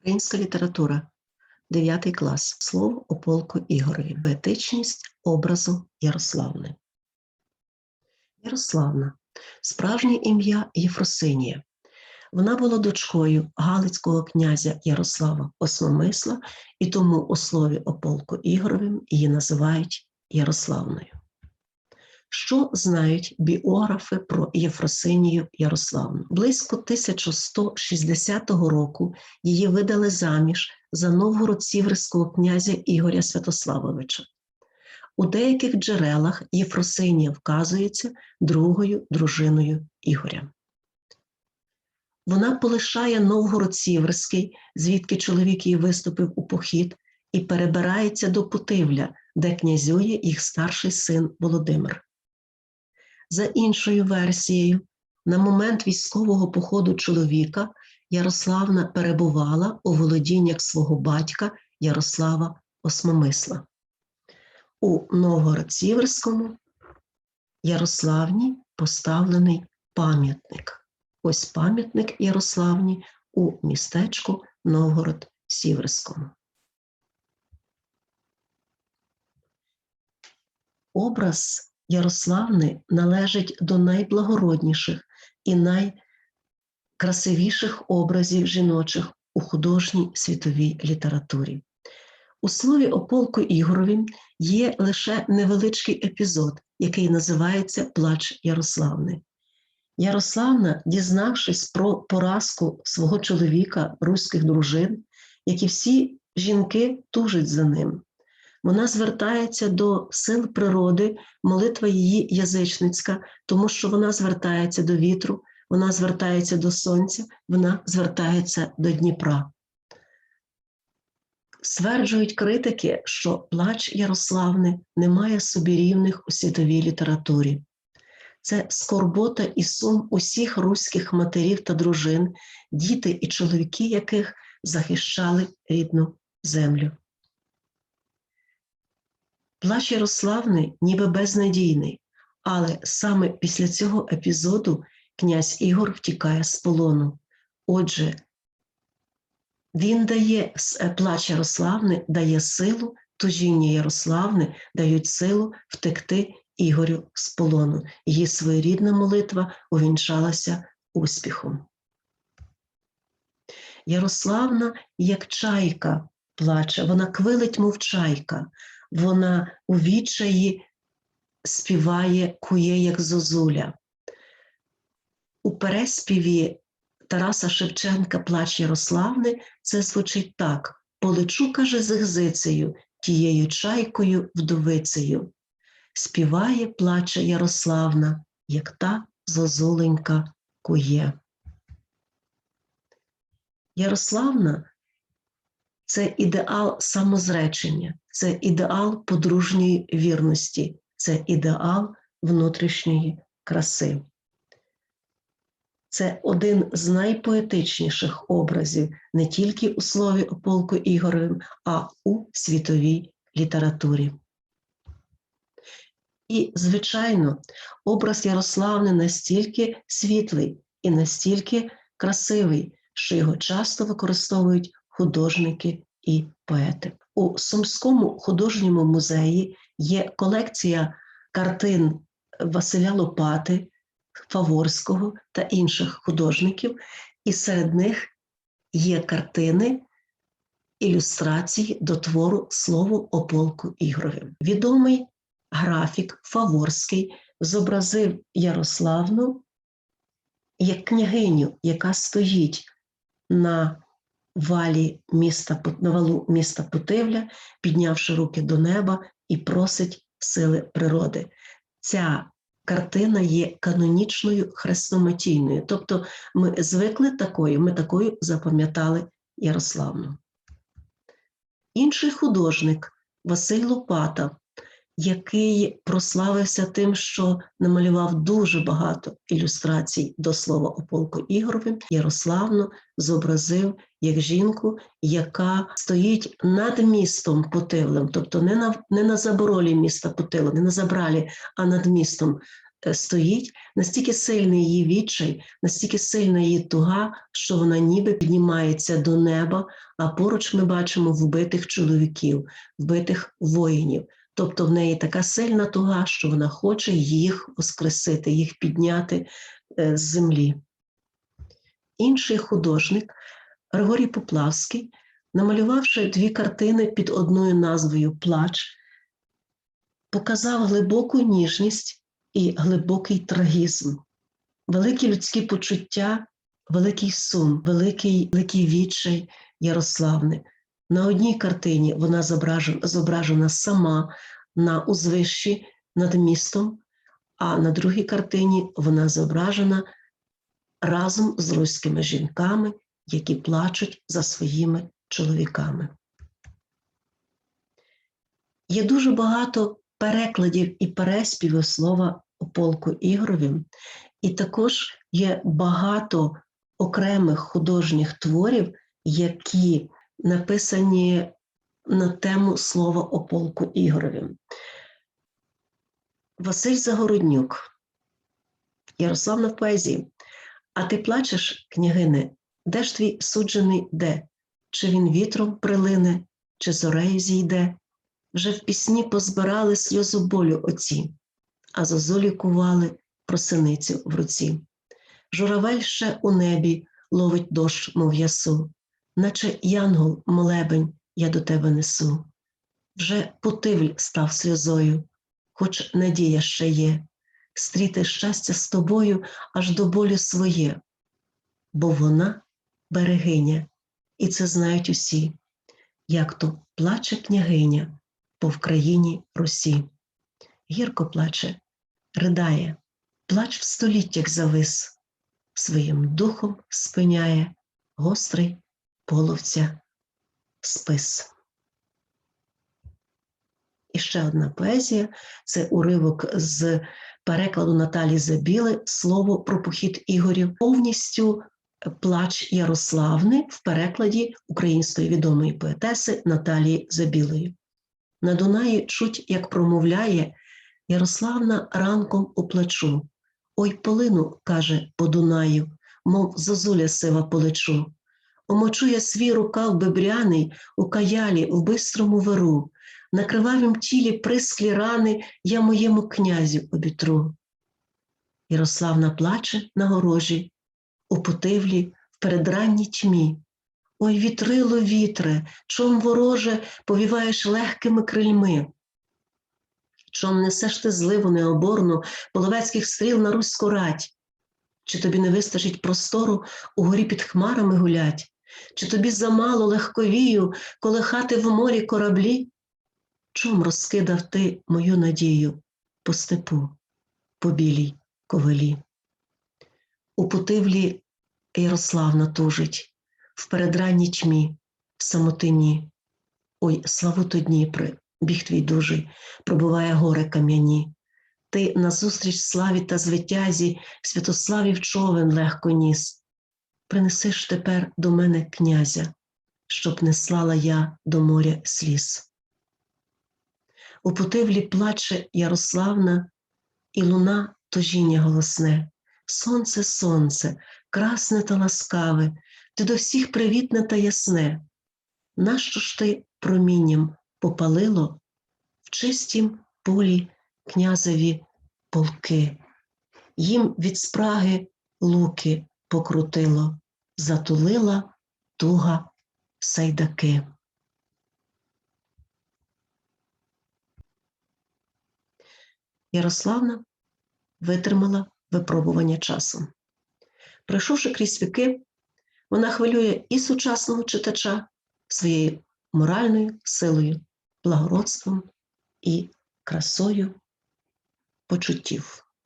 Українська література, 9 клас. Слово о полку Ігорові. Поетичність образу Ярославни. Ярославна. Справжнє ім'я Єфросинія. Вона була дочкою Галицького князя Ярослава Осмомисла, і тому у слові о полку Ігоровим її називають Ярославною. Що знають біографи про Єфросинію Ярославну? Близько 1160 року її видали заміж за новгород-сіверського князя Ігоря Святославовича. У деяких джерелах Єфросинія вказується другою дружиною Ігоря. Вона полишає Новгород-Сіверський, звідки чоловік її виступив у похід, і перебирається до Путивля, де князює їх старший син Володимир. За іншою версією, на момент військового походу чоловіка Ярославна перебувала у володіннях свого батька Ярослава Осмомисла. У Новгород-Сіверському Ярославні поставлений пам'ятник. Ось пам'ятник Ярославні у містечку Новгород-Сіверському. Образ Ярославни належить до найблагородніших і найкрасивіших образів жіночих у художній світовій літературі. У слові о полку Ігорові є лише невеличкий епізод, який називається Плач Ярославни. Ярославна, дізнавшись про поразку свого чоловіка, руських дружин, як і всі жінки тужать за ним, вона звертається до сил природи, молитва її язичницька, тому що вона звертається до вітру, вона звертається до сонця, вона звертається до Дніпра. Стверджують критики, що плач Ярославни не має собі рівних у світовій літературі. Це скорбота і сум усіх руських матерів та дружин, діти і чоловіки яких захищали рідну землю. Плач Ярославни ніби безнадійний, але саме після цього епізоду князь Ігор втікає з полону. Отже, він дає плач Ярославни дає силу, тужіння Ярославни дають силу втекти Ігорю з полону. Її своєрідна молитва увінчалася успіхом. Ярославна, як чайка, плаче, вона квилить, мов чайка, вона у відчаї співає кує, як зозуля. У переспіві Тараса Шевченка Плач Ярославни це звучить так: полечу, каже, з тією чайкою вдовицею. Співає, плаче Ярославна, як та зозуленька кує. Ярославна це ідеал самозречення, це ідеал подружньої вірності, це ідеал внутрішньої краси. Це один з найпоетичніших образів не тільки у слові о полку Ігоровим, а у світовій літературі. І, звичайно, образ Ярославни настільки світлий і настільки красивий, що його часто використовують художники і поети. У Сумському художньому музеї є колекція картин Василя Лопати, Фаворського та інших художників, і серед них є картини ілюстрації до твору Слово о полку Ігрові. Відомий графік Фаворський зобразив Ярославну як княгиню, яка стоїть на валі міста на валу міста Путивля, піднявши руки до неба і просить сили природи. Ця картина є канонічною хрестоматійною, тобто ми звикли такою, ми такою запам'ятали Ярославну. Інший художник Василь Лопата, який прославився тим, що намалював дуже багато ілюстрацій до слова о полку Ігоровим, Ярославну зобразив як жінку, яка стоїть над містом Путивлем, тобто не на не на заборолі міста Путила, не на забралі, а над містом е, стоїть, настільки сильний її відчай, настільки сильна її туга, що вона ніби піднімається до неба, а поруч ми бачимо вбитих чоловіків, вбитих воїнів. Тобто в неї така сильна туга, що вона хоче їх воскресити, їх підняти е, з землі. Інший художник Григорій Поплавський, намалювавши дві картини під одною назвою Плач, показав глибоку ніжність і глибокий трагізм, великі людські почуття, великий сум, великий, великий відчай Ярославни. На одній картині вона зображена, сама на узвищі над містом, а на другій картині вона зображена разом з руськими жінками, які плачуть за своїми чоловіками. Є дуже багато перекладів і переспівів слова у полку Ігоровім, і також є багато окремих художніх творів, які написані на тему слова о полку Ігоровім. Василь Загороднюк, Ярославна в поезії. А ти плачеш, княгине, де ж твій суджений де? Чи він вітром прилине, чи зорею зійде? Вже в пісні позбирали сльозу болю оці, а зозулі кували просиницю в руці. Журавель ще у небі ловить дощ, мов ясу, наче янгол молебень я до тебе несу. Вже потивль став сльозою, хоч надія ще є, стріти щастя з тобою аж до болю своє, бо вона берегиня, і це знають усі, як то плаче княгиня по Вкраїні Русі. Гірко плаче, ридає, плач в століттях завис, своїм духом спиняє гострий половця спис. І ще одна поезія це уривок з перекладу Наталі Забіли слово про похід Ігорів, повністю плач Ярославни в перекладі української відомої поетеси Наталії Забілої. На Дунаї чуть, як промовляє Ярославна ранком у плачу. Ой, полину, каже по Дунаю, мов зозуля сива полечу. Омочу я свій рукав бебряний у каялі в бистрому веру, на кривавім тілі присклі рани я моєму князю обітру. Ярославна плаче на горожі, у потивлі в передранній тьмі. Ой, вітрило, вітре, чом вороже повіваєш легкими крильми. Чом несеш ти зливу необорну половецьких стріл на руську рать? Чи тобі не вистачить простору у горі під хмарами гулять? Чи тобі замало легковію колихати в морі кораблі? Чом розкидав ти мою надію по степу, по білій ковелі? У путивлі Ярославна тужить, в передранній тьмі, в самотині. Ой, славуто Дніпри, біг твій дужий, пробуває гори кам'яні. Ти назустріч славі та звитязі, Святославів човен легко ніс. Принеси ж тепер до мене князя, щоб не слала я до моря сліз. У потивлі плаче Ярославна, і луна тожіння голосне. Сонце, сонце, красне та ласкаве, ти до всіх привітне та ясне. Нащо ж ти промінням попалило в чистім полі князеві полки, їм від спраги луки покрутило, затулила туга сайдаки. Ярославна витримала випробування часу. Пройшовши крізь віки, вона хвилює і сучасного читача своєю моральною силою, благородством і красою почуттів.